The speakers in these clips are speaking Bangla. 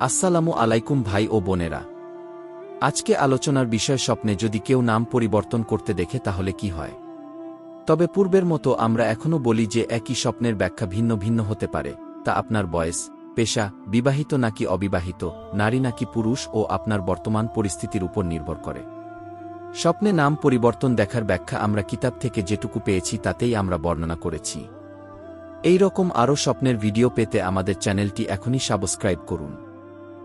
আসসালামু আলাইকুম ভাই ও বোনেরা। আজকে আলোচনার বিষয় স্বপ্নে যদি কেউ নাম পরিবর্তন করতে দেখে তাহলে কি হয়? তবে পূর্বের মতো আমরা এখনও বলি যে একই স্বপ্নের ব্যাখ্যা ভিন্ন ভিন্ন হতে পারে, তা আপনার বয়স, পেশা, বিবাহিত নাকি অবিবাহিত, নারী নাকি পুরুষ ও আপনার বর্তমান পরিস্থিতির উপর নির্ভর করে। স্বপ্নে নাম পরিবর্তন দেখার ব্যাখ্যা আমরা কিতাব থেকে যেটুকু পেয়েছি তাতেই আমরা বর্ণনা করেছি। এই রকম আরও স্বপ্নের ভিডিও পেতে আমাদের চ্যানেলটি এখনই সাবস্ক্রাইব করুন।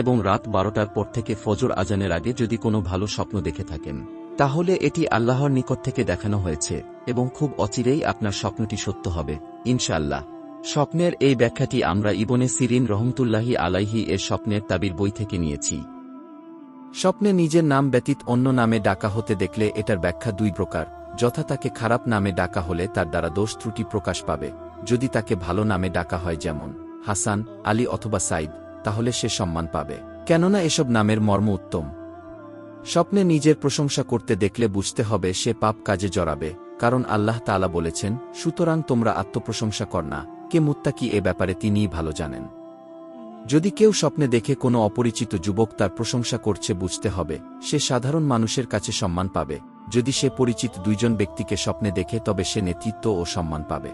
এবং রাত বারোটার পর থেকে ফজর আজানের আগে যদি কোনো ভালো স্বপ্ন দেখে থাকেন, তাহলে এটি আল্লাহর নিকট থেকে দেখানো হয়েছে এবং খুব অচিরেই আপনার স্বপ্নটি সত্য হবে, ইনশাআল্লাহ। স্বপ্নের এই ব্যাখ্যাটি আমরা ইবনে সিরিন রহমতুল্লাহি আলাইহি এর স্বপ্নের তাবির বই থেকে নিয়েছি। স্বপ্নে নিজের নাম ব্যতীত অন্য নামে ডাকা হতে দেখলে এটার ব্যাখ্যা দুই প্রকার, যথা তাকে খারাপ নামে ডাকা হলে তার দ্বারা দোষ ত্রুটি প্রকাশ পাবে, যদি তাকে ভালো নামে ডাকা হয় যেমন হাসান, আলী অথবা সাইদ তাহলে সে সম্মান পাবে। কেননা এসব নামের মর্ম উত্তম। স্বপ্নে নিজের প্রশংসা করতে দেখলে বুঝতে হবে সে পাপ কাজে জড়াবে, কারণ আল্লাহ তালা বলেছেন, সুতরাং তোমরা আত্মপ্রশংসা কর না, কে মুত্তাকি এ ব্যাপারে তিনিই ভালো জানেন। যদি কেউ স্বপ্নে দেখে কোনো অপরিচিত যুবক তার প্রশংসা করছে বুঝতে হবে, সে সাধারণ মানুষের কাছে সম্মান পাবে। যদি সে পরিচিত দুইজন ব্যক্তিকে স্বপ্নে দেখে তবে সে নেতৃত্ব ও সম্মান পাবে।